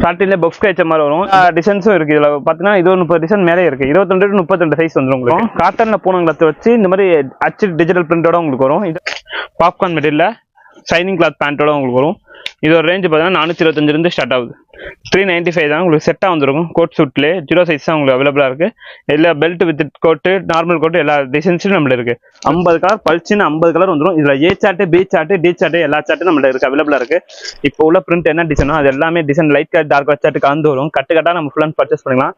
ஸ்டார்டிங்ல பஃப் வச்ச மாதிரி வரும். டிசைன்ஸும் இருக்கு. இதுல பாத்தீங்கன்னா இது ஒரு முப்பது டிசைன் மேலே இருக்கு. இருபத்தி ரெண்டு முப்பத்தி ரெண்டு சைஸ் வந்துரும் உங்களுக்கு. காட்டன்ல பூனங்களத்தை வச்சு இந்த மாதிரி அச்சு டிஜிட்டல் பிரிண்டோட உங்களுக்கு வரும். இது பாப்கார்ன் மெட்டீரியல்ல ஷைனிங் கிளாத் பேண்ட்டோட உங்களுக்கு வரும். இதோட ரேஞ்ச் பார்த்தீங்கன்னா நானூற்றி இருபத்தஞ்சிலிருந்து ஸ்டார்ட் ஆகுது. த்ரீ நைன்ட்டி ஃபைவ் தான் உங்களுக்கு செட்டாக வந்துருக்கும். கோட் சூட்லேயே ஜீரோ சைஸ் தான் உங்களுக்கு அவைலபிளாக இருக்கு. எல்லா belt with coat normal coat எல்லா டிசைன்ஸும் நம்மள இருக்கு. ஐம்பது கலர் பளிச்சுன்னு ஐம்பது கலர் வந்துடும் இதுல A shirt B shirt T shirt எல்லா சார்ட்டும் நம்மள இருக்குது அவைலபிளாக இருக்கு. இப்போ உள்ள பிரிண்ட் என்ன டிசைனோ அது எல்லாமே design light colour dark shirt கலந்து வரும். கட்டு கட்டாக நம்ம ஃபுல் அண்ட் பர்ச்சேஸ் பண்ணிக்கலாம்.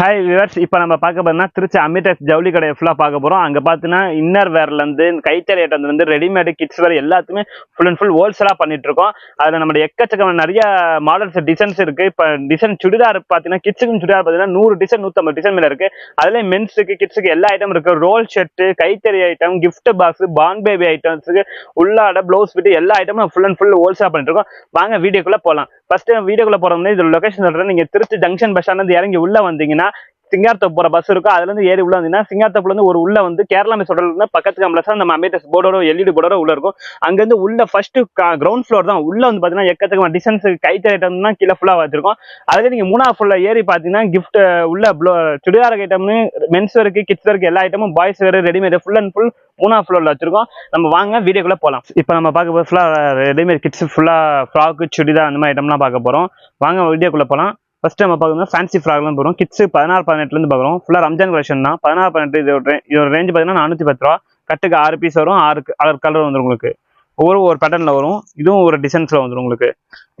ஹாய் விவர்ஸ் இப்போ நம்ம பார்க்க போறோம்னா திருச்சி அமிடெக்ஸ் ஜவுளி கடையை ஃபுல்லாக பார்க்க போறோம். அங்க பார்த்தீங்கன்னா இன்னர் வேர்லேருந்து கைத்தறி ஐட்டம் ரெடிமேடு ரெடிமேட் கிட்ஸ் வேறு எல்லாத்துமே ஃபுல் அண்ட் ஃபுல் ஹோல்சேலாக பண்ணிட்டு இருக்கோம். அதில் நம்ம எக்கச்சக்கமான நிறைய மாடல்ஸ் டிசைன் டிசைன்ஸ் இருக்கு. இப்போ டிசைன் சுடிதார் பார்த்தீங்கன்னா கிட்ஸுக்கு சுடிதார் பார்த்தீங்கன்னா நூறு டிசைன் நூற்றம்பது டிசைன் மேல இருக்கு. அதுல மென்ஸுக்கு கிட்ஸுக்கு எல்லா ஐட்டம் இருக்கு. ரோல் ஷர்ட் கைத்தறி ஐட்டம் கிஃப்ட் பாக்ஸ் பான் பேபி ஐட்டம்ஸுக்கு உள்ளாட ப்ளவுஸ் ஃபிட் எல்லா ஐட்டமும் ஃபுல் அண்ட் ஃபுல் ஹோல்சேல் பண்ணிட்டு இருக்கோம் வாங்க வீடியோக்குள்ள போகலாம் ஃபர்ஸ்ட் வீடியோக்குள்ள போறோம்னா இது லொகேஷன் சொல்றேன். நீங்க திருச்சி ஜங்ஷன் பஸ் ஸ்டாண்ட் இறங்கி உள்ள வந்தீங்கன்னா சிங்கார்த்தோப் போற பஸ் இருக்கும் அதுல இருந்து ஏறி உள்ள வந்தீங்கன்னா சிங்கார்த்தோப்ல இருந்து ஒரு உள்ள வந்து கேரளா மிஸ் இருந்து பக்கத்து கம்பளசா நம்ம அமேட்டஸ் போர்டோட எல்இடி போர்டோட உள்ள இருக்கும். அங்கேருந்து உள்ள ஃபர்ஸ்ட் கிரவுண்ட் ஃப்ளோர் தான். உள்ள வந்து பாத்தீங்கன்னா எக்கச்சக்கமான டிசைன்ஸ் கைத்தறி ஐட்டம் தான் கீழே ஃபுல்லா வச்சிருக்கோம். அதுல நீங்க மூணாவது ஃபுல்ல ஏறி பாத்தீங்கன்னா கிஃப்ட் உள்ள ப்ளோ சுடிதார் ஐட்டம்னு மென்ஸ் வேருக்கு கிட்ஸ் வேருக்கு எல்லா ஐட்டமும் பாய்ஸ் வேறு ரெடிமேட் ஃபுல் அண்ட் ஃபுல் மூணாவது ஃப்ளோரில் வச்சிருக்கோம். நம்ம வாங்க வீடியோக்குள்ள போலாம். இப்போ நம்ம பார்க்க போது ஃபுல்லா ரெடிமேட் கிட்ஸ் ஃபுல்லா ஃப்ராக்கு சுடிதார் அந்த மாதிரி ஐட்டம்லாம் பார்க்க போறோம். வாங்க வீடியோக்குள்ள போலாம். ஃபர்ஸ்ட் நம்ம பார்க்கணும் ஃபேன்சி ஃப்ராக்லாம் போகிறோம் கிட்ஸ் பதினாறு பதினெட்டுலேருந்து பார்க்குறோம். ஃபுல்லாக ரம்ஜான் கலெக்ஷன் தான். பதினாறு பதினெட்டு இது ஒரு இதோட ரேஞ்ச் பார்த்தீங்கன்னா நானூற்றி பத்து ரூபா. கட்டுக்கு ஆறு பீஸ் வரும். ஆறு ஆறு கலர் வந்துடும் உங்களுக்கு. ஒவ்வொரு ஒரு பேட்டர்னில் வரும். இதுவும் ஒரு டிசைன்ஸில் வந்துடும் உங்களுக்கு.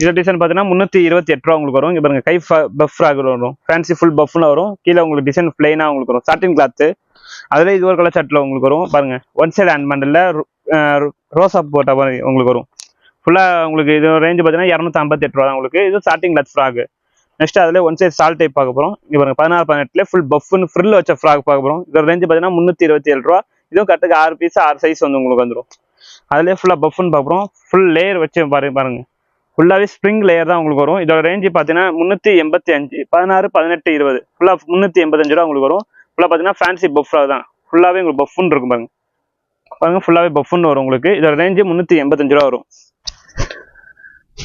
இதோட டிசைன் பார்த்தீங்கன்னா முந்நூற்றி இருபத்தி எட்டு ரூபா உங்களுக்கு வரும். இங்கே பாருங்க கை பஃப் ஃப்ராக் வரும். ஃபேன்சி ஃபுல் பஃப்னு வரும். கீழே உங்களுக்கு டிசைன் ப்ளைனாக உங்களுக்கு வரும். சாட்டின் கிளாத்து அதில் இது ஒரு கலர் சட்டில் உங்களுக்கு வரும். பாருங்கள் ஒன் சைடு ஹேண்ட் பேண்டில் ரோஸ் போட்ட மாதிரி உங்களுக்கு வரும். ஃபுல்லாக உங்களுக்கு இது ரேஞ்ச் பார்த்தீங்கன்னா இரநூத்தி ஐம்பத்தி எட்டு ரூபா தான் உங்களுக்கு. இது ஸ்டார்டிங் கிளாத் ஃப்ராக் நெக்ஸ்ட் அதில் ஒன் சைஸ் சால் டைப் பார்க்க போகிறோம் இங்கே பாருங்க பதினாறு பதினெட்டுல ஃபுல் பஃப்னு ஃப்ரில் வச்ச ஃப்ராக் பார்க்க போகிறோம் இதோட ரேஞ்ச் பார்த்தீங்கன்னா முந்நூற்றி இருபத்தி ஏழு ரூபா. இதுவும் கட்டுக்கு ஆறு பீஸ் ஆறு சைஸ் வந்து உங்களுக்கு வந்துடும் அதிலே ஃபுல்லாக பஃப்னு பார்க்குறோம் ஃபுல் லேயர் வச்சு பாருங்க. பாருங்க ஃபுல்லாகவே ஸ்ப்ரிங் லேயர் தான் உங்களுக்கு வரும். இதோட ரேஞ்சு பார்த்தீங்கன்னா முந்நூற்றி எண்பத்தி அஞ்சு பதினாறு பதினெட்டு இருபது. ஃபுல்லாக முந்நூற்றி எண்பத்தஞ்சு ரூபா உங்களுக்கு வரும். ஃபுல்லாக பார்த்தீங்கன்னா ஃபேன்சி பஃப்ராக தான். ஃபுல்லாகவே உங்களுக்கு பஃப்னு இருக்கும் பாருங்க. பாருங்க ஃபுல்லாகவே பஃப்னு வரும் உங்களுக்கு. இதோட ரேஞ்சு முந்நூற்றி எண்பத்தஞ்சு ரூபா வரும்.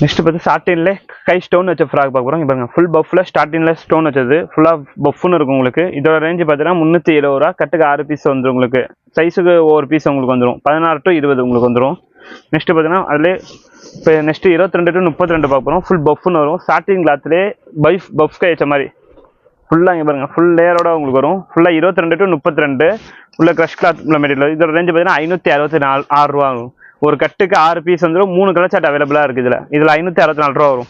நெக்ஸ்ட் பார்த்து ஸ்டார்டின்ல கை ஸ்டோன் வச்ச ஃப்ராக் பார்க்க போகிறோம் பாருங்க ஃபுல் பஃப்ல ஸ்டார்டின்ல ஸ்டோன் வச்சது. ஃபுல்லாக பஃப்னு இருக்கும் உங்களுக்கு. இதோட ரேஞ்ச் பார்த்தீங்கன்னா முந்நூற்றி எழுபது ரூபா. கட்டுக்கு ஆறு பீஸ் வந்துடும் உங்களுக்கு. சைஸுக்கு ஒவ்வொரு பீஸ் உங்களுக்கு வந்துடும் பதினாறு டு இருபது உங்களுக்கு வந்துடும் நெக்ஸ்ட் பார்த்தீங்கன்னா அதுலேயே இப்போ நெக்ஸ்ட் இருபத்தி ரெண்டு டு முப்பத்தி ரெண்டு பார்க்குறோம் ஃபுல் பஃப்னு வரும். ஸ்டார்டிங் கிளாத்லேயே பைஃப் பஃப் கை வச்ச மாதிரி. ஃபுல்லாக இங்கே பாருங்கள் ஃபுல் லேயரோட உங்களுக்கு வரும். ஃபுல்லாக இருபத்தி ரெண்டு டு முப்பத்தி ரெண்டு ஃபுல்லாக க்ரஷ் கிளாத் மெட்டீரியல் இதோட ரேஞ்ச் பார்த்தீங்கன்னா ஐநூற்றி அறுபத்தி நாலு ஆறு ரூபா ஒரு கட்டுக்கு ஆறு பீஸ் வந்துடும் மூணு கலர் சார்ட் அவைலபிளாக இருக்குது இதில். இதில் ஐநூற்றி அறுபத்தி நாலு ரூபா வரும்.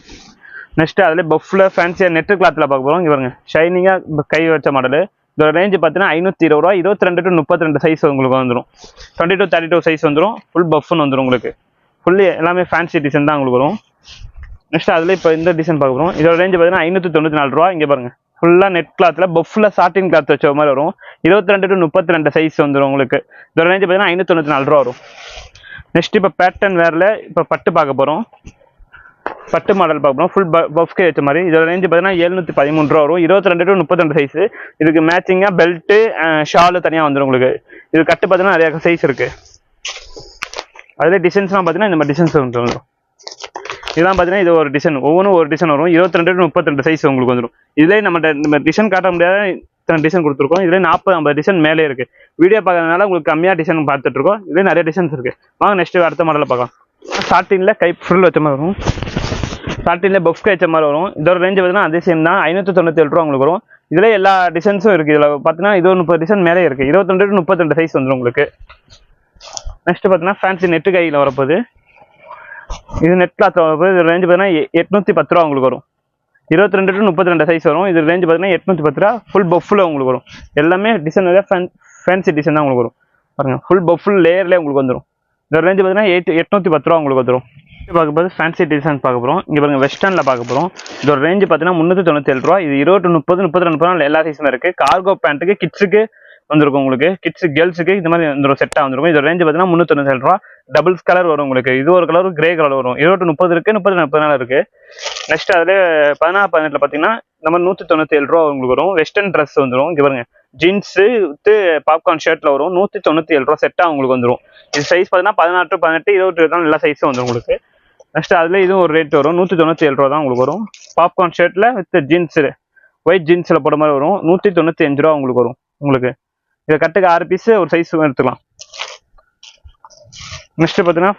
நெக்ஸ்ட் அதில் பஃப்ல ஃபேன்சியாக நெட்டு கிளாத்தில் பார்க்க போகிறோம் இவருங்க ஷைனிங்காக கை வச்ச மாடல் இதோட ரேஞ்ச் பார்த்தீங்கன்னா ஐநூற்றி இருபது ரூபா இருபத்தி ரெண்டு டு முப்பத்தி ரெண்டு சைஸ் உங்களுக்கு வந்துடும் twenty two thirty two size வந்துடும் ஃபுல் பஃப்னு வந்துடும் உங்களுக்கு. ஃபுல்லி எல்லாமே ஃபேன்சி டிசைன் தான் உங்களுக்கு வரும். நெக்ஸ்ட் அதில் இப்போ இந்த டிசைன் பார்க்க போகிறோம் இதோட ரேஞ்ச் பார்த்தீங்கன்னா ஐநூற்றி தொண்ணூற்றி நாலு ரூபா. இங்கே பாருங்க. ஃபுல்லாக நெட் கிளாத்தில் பஃப்ல சாட்டின் கிளாத் வச்ச மாதிரி வரும். இருபத்தி ரெண்டு டு முப்பத்தி ரெண்டு சைஸ் வந்துடும் உங்களுக்கு. இதோட ரேஞ்ச் பார்த்தீங்கன்னா ஐநூற்றி தொண்ணூற்றி நாலு ரூபா வரும். நெக்ஸ்ட் இப்போ பேட்டர்ன் வேரில் இப்போ பட்டு பார்க்க போகிறோம் பட்டு மாடல் பார்க்க போகிறோம் ஃபுல் பஃப்கே வச்ச மாதிரி. இதோட ரேஞ்சு பார்த்தீங்கன்னா எழுநூற்றி பதிமூணு ரூபா வரும். இருபத்தி ரெண்டு டு முப்பத்தி ரெண்டு சைஸ் இதுக்கு மேட்சிங்காக பெல்ட்டு ஷாலு தனியாக வந்துடும் உங்களுக்கு. இது கட்டு பார்த்தீங்கன்னா நிறைய சைஸ் இருக்கு. அதில் டிசைன்ஸ்லாம் பார்த்தீங்கன்னா இந்த மாதிரி டிசைன்ஸ் வந்துடும் இதெல்லாம் பார்த்தீங்கன்னா இது ஒரு டிசைன் ஒவ்வொன்றும் ஒரு டிசைன் வரும். இருபத்தி ரெண்டு முப்பத்தி ரெண்டு சைஸ் உங்களுக்கு வந்துடும் இதுலேயே நம்ம டிசைன் காட்ட முடியாத இத்தனை டிசைன் கொடுத்துருக்கோம். இதுல நாற்பது ஐம்பது டிசைன் மேலே இருக்கு. வீடியோ பார்க்கறதுனால உங்களுக்கு கம்மியாக டிசைன் பார்த்துட்டு இருக்கோம் இதுல நிறைய டிசைன்ஸ் இருக்கு. வாங்க நெக்ஸ்ட் அடுத்த மாடலில் பார்க்கலாம். ஸ்டார்டிங்கில் கை ஃபுல் வச்ச மாதிரி வரும். ஸ்டார்டிங்ல பஃப் கை வச்ச மாதிரி வரும். இதோட ரேஞ்ச் பார்த்தீங்கன்னா அதே சேம் தான். ஐநூற்றி தொண்ணூற்றி ஏழு ரூபா உங்களுக்கு வரும். இதுல எல்லா டிசைன்ஸும் இருக்கு. இதில் பார்த்தீங்கன்னா இது முப்பது டிசைன் மேலே இருக்கு. இருபத்தி ரெண்டு சைஸ் வந்துடும் உங்களுக்கு. நெக்ஸ்ட் பார்த்தீங்கன்னா ஃபேன்சி நெட்டு கையில் வரப்போகுது. இது நெட் கிளாத் வரப்போகுது. இது ரேஞ்ச் பார்த்தீங்கன்னா எ- பத்து ரூபா உங்களுக்கு வரும். இருபத்தி ரெண்டு டு முப்பத்தி ரெண்டு சைஸ் வரும். இது ரேஞ்ச் பார்த்தீங்கன்னா எட்நூற்றி பத்து ரூபா. ஃபுல் பஃபில் உங்களுக்கு வரும். எல்லாமே டிசைன் ஃபேன் ஃபேன்சி டிசைன் தான் உங்களுக்கு வரும். பாருங்க ஃபுல் பஃபுல் லேயர்லேயே உங்களுக்கு வந்துடும் இந்த ரேஞ்ச் பார்த்தீங்கன்னா எயிட் எட்நூத்தி பத்து ரூபா உங்களுக்கு வந்துடும் பார்க்கும்போது ஃபேன்சி டிசைன் பார்க்க போகிறோம் இங்கே பாருங்கள் வெஸ்டர்னில் பார்க்க போகிறோம் இதோட ரேஞ்ச் பார்த்தீங்கன்னா முந்நூற்றி தொண்ணூற்றி ஏழு ரூபா. இது இருபது முப்பது முப்பத்தி ரெண்டு ரூபா எல்லா சைஸுமே இருக்குது கார்கோ பேண்ட்டுக்கு கிட்ஸுக்கு வந்திருக்கும் உங்களுக்கு. கிட்ஸ் கேர்ள்ஸுக்கு இந்த மாதிரி வந்துடும் செட்டாக வந்துருக்கும். இதோட ரேஞ்ச் பார்த்தீங்கன்னா முந்நூற்றி தொண்ணூற்றி ரூபா. டபுள்ஸ் கலர் வரும் உங்களுக்கு. இது ஒரு கலர் கிரே கலர் வரும். இருபத்தி முப்பது இருக்குது முப்பது முப்பது நாள் இருக்குது நெக்ஸ்ட் அதில் பதினாறு பதினெட்டில் பார்த்தீங்கன்னா இந்த மாதிரி நூற்றி தொண்ணூற்றி ஏழு ரூபா உங்களுக்கு வரும். வெஸ்டர்ன் ட்ரெஸ் வந்துடும் இங்கே பாருங்க. ஜீன்ஸு வித்து பாப்கார்ன் ஷர்ட்டில் வரும். நூற்றி தொண்ணூற்றி ஏழு ரூபா செட்டாக உங்களுக்கு வந்துடும் இது சைஸ் பார்த்தீங்கன்னா பதினாறு பதினெட்டு இருபத்தி இருபத்தி எல்லா சைஸும் வந்துடும் உங்களுக்கு. நெக்ஸ்ட் அதில் இதுவும் ஒரு ரேட் வரும். நூற்றி தொண்ணூற்றி ஏழு ரூபா தான் உங்களுக்கு வரும். பாப்கார்ன் ஷர்ட்டில் வித் ஜீன்ஸு ஒயிட் ஜீன்ஸில் போட மாதிரி வரும். நூற்றி தொண்ணூற்றி அஞ்சு ரூபா உங்களுக்கு வரும். உங்களுக்கு இதை கட்டுக்கு ஆறு பீஸ் ஒரு சைஸ் எடுத்துக்கலாம். நெக்ஸ்ட் பார்த்தீங்கன்னா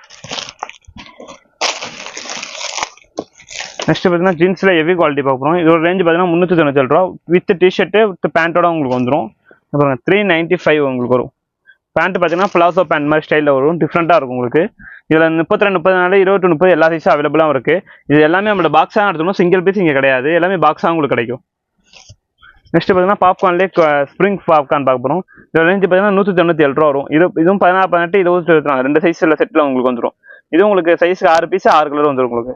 நெக்ஸ்ட் பார்த்தீங்கன்னா ஜீன்ஸில் ஹெவி குவாலிட்டி பார்க்குறோம் இதோட ரேஞ்ச் பார்த்தீங்கன்னா முந்நூற்றி தொண்ணூற்றி ரூபா. வித் டிஷர்ட்டு வித் பேண்ட்டோட உங்களுக்கு வந்துடும் அப்புறம் த்ரீ நைன்ட்டி ஃபைவ் உங்களுக்கு வரும். பேண்ட் பார்த்தீங்கன்னா பிளாசோ பேண்ட் மாதிரி ஸ்டைலில் வரும். டிஃப்ரெண்ட்டாக இருக்கும் உங்களுக்கு. இதில் முப்பத்தி ரெண்டு முப்பது நாள் இருபத்தி முப்பது எல்லா சைஸும் அவைலபிளாக இருக்குது இது எல்லாமே நம்மளோட பாக்ஸாக எடுத்தோம்னா சிங்கிள் பீஸ் இங்கே கிடையாது. எல்லாமே பாக்ஸாக உங்களுக்கு கிடைக்கும். நெக்ஸ்ட் பார்த்தீங்கன்னா பாப்கார்ன்லேயே ஸ்ப்ரிங் பாப்கார்ன் பார்க்க போகிறோம் இதோட பார்த்தீங்கன்னா நூற்றி தொண்ணூற்றி ஏழு ரூபா வரும். இது இதுவும் பதினாறு பதினெட்டு இருபத்தி இருபத்தி ரெண்டு சைஸில் செட்டில் உங்களுக்கு வந்துடும் இது உங்களுக்கு சைஸ்க்கு ஆறு பீஸ் ஆறு கலர் வந்துடும் உங்களுக்கு.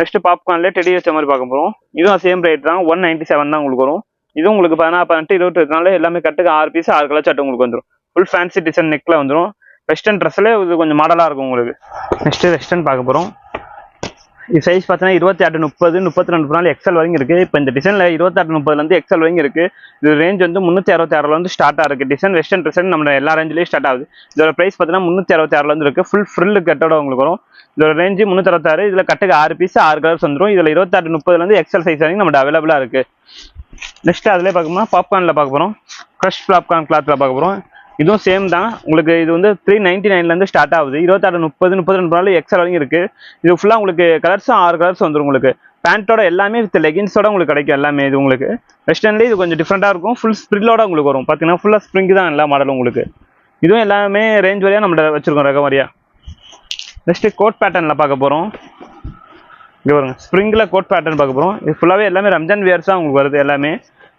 நெக்ஸ்ட் பாப்கார்ன்லேயே டெடி வச்ச மாதிரி பார்க்க போகிறோம் இதுவும் சேம் ரேட் தான். ஒன் நைன்ட்டி செவன் தான் உங்களுக்கு வரும். இதுவும் உங்களுக்கு பதினாறு பதினெட்டு இருபத்தி இருபத்தி எல்லாமே கட்டுக்கு ஆறு பீஸ் ஆறு கலர் சட்டை உங்களுக்கு வந்துடும் ஃபுல் ஃபேன்சி டிசைன் நெக்கில் வந்துடும் வெஸ்டர்ன் ட்ரெஸ்ஸில் இது கொஞ்சம் மாடலாக இருக்கும் உங்களுக்கு. நெக்ஸ்ட்டு வெஸ்டர்ன் பார்க்க போகிறோம் சைஸ் பார்த்தீங்கன்னா இருபத்தி முப்பது முப்பத்தி ரெண்டு நாள் எக்ஸல் வரைக்கும் இருக்குது இப்போ இந்த டிசைனில் இருபத்தெட்டு முப்பதுலேருந்து எக்ஸல் வரைக்கும் இருக்குது இது ரேஞ்ச் வந்து முந்நூற்றி அறுபத்தி ஆறுலேருந்து ஸ்டார்ட் ஆகுது டிசைன் வெஸ்டர்ன் டிசைன் நம்ம எல்லா ரேஞ்சிலையும் ஸ்டார்ட் ஆகுது. இதோட ப்ரைஸ் பார்த்தீங்கன்னா முந்நூற்றி அறுபத்தி ஆறுலேருந்து இருக்குது ஃபுல் ஃப்ரில் கட்டோட உங்களுக்கு வரும். இதோட ரேஞ்சு முந்நூற்றி அறுபத்தாறு இதில் கட்டுக்கு ஆறு பீஸ் ஆறு கலர்ஸ் வந்துடும் இதில் இருபத்தெட்டு முப்பதுலேருந்து எக்ஸல் சைஸ் வரைக்கும் நம்ம அவைலபிளாக இருக்குது நெக்ஸ்ட் அதிலே பார்க்கணும்னா பாப்கார்னில் பார்க்க போகிறோம் ஃப்ரெஷ் பாப்கார்ன் கிளாத்தில் பார்க்க போகிறோம் இதுவும் சேம் தான். உங்களுக்கு இது வந்து த்ரீ நைன்டி நைன்லேருந்து ஸ்டார்ட் ஆகுது. இருபத்தாறு முப்பது முப்பது ரெண்டு நாள் எக்ஸல் வரைக்கும் இருக்குது இது ஃபுல்லாக உங்களுக்கு கலர்ஸும் ஆறு கலர்ஸ் வந்துடும் உங்களுக்கு. பேண்ட்டோட எல்லாமே வித் லெகின்ஸோட உங்களுக்கு கிடைக்கும் எல்லாமே இது உங்களுக்கு. வெஸ்டர்ன்லேயே இது கொஞ்சம் டிஃப்ரெண்ட்டாக இருக்கும். ஃபுல் ஸ்ப்ரில்லோட உங்களுக்கு வரும். பார்த்தீங்கன்னா ஃபுல்லாக ஸ்ப்ரிங் தான் எல்லா மாடலும் உங்களுக்கு. இதுவும் எல்லாமே ரேஞ்ச் வரையாக நம்மகிட்ட வச்சுருக்கோம் ரக வரியாக நெக்ஸ்ட்டு கோட் பேட்டர்னில் பார்க்க போகிறோம் இங்கே பாருங்க. ஸ்ப்ரிங்கில் கோட் பேட்டர்ன் பார்க்க போகிறோம் இது ஃபுல்லாகவே எல்லாமே ரம்ஜான் வியர்ஸ் தான் உங்களுக்கு வருது எல்லாமே.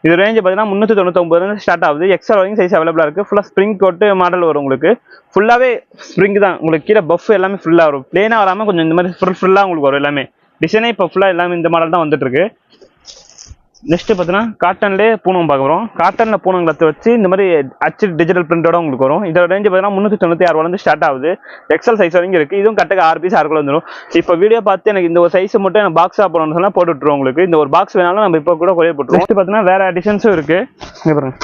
இது ரேஞ்ச் பார்த்தீங்கன்னா முந்நூற்றி தொண்ணூத்தொம்பதுலேருந்து ஸ்டார்ட் ஆகுது. எக்ஸல் வரைக்கும் சைஸ் அவைலபிளாக இருக்குது ஃபுல்லாக ஸ்ப்ரிங் கோட்டு மாடல் வரும் உங்களுக்கு. ஃபுல்லாகவே ஸ்ப்ரிங் தான். உங்களுக்கு கீழே பஃப் எல்லாமே ஃபுல்லாக வரும். ப்ளேனாக வராமல் கொஞ்சம் இந்த மாதிரி ஃபுல் ஃபுல்லாக உங்களுக்கு வரும் எல்லாமே. டிசைனே இப்போ ஃபுல்லாக எல்லாமே இந்த மாடல் தான் வந்துட்டு இருக்கு. நெக்ஸ்ட் பார்த்தீங்கன்னா காட்டன்லேயே பூனம் பார்க்குறோம் காட்டனில் பூனங்களை வச்சு இந்த மாதிரி அச்சு டிஜிட்டல் பிரிண்டோட உங்களுக்கு வரும். இதோட ரேஞ்ச் பார்த்தீங்கன்னா முந்நூற்றி தொண்ணூற்றி ஆறுலேருந்து ஸ்டார்ட் ஆகுது. எக்ஸல் சைஸ் வரைக்கும் இருக்குது இதுவும் கரெக்டாக ஆறு பீஸ் ஆறுக்குள்ள வந்துடும் இப்போ வீடியோ பார்த்து எனக்கு இந்த ஒரு சைஸ் மட்டும் எனக்கு பாக்ஸாக போடணும்னு சொன்னால் போட்டு விட்ருவோம் உங்களுக்கு. இந்த ஒரு பாக்ஸ் வேணாலும் நம்ம இப்போ கூட கொரியர் போட்டுருவோம். நெக்ஸ்ட் பார்த்தீங்கன்னா வேறு டிசைன்ஸும் இருக்குது இங்கே பாருங்க.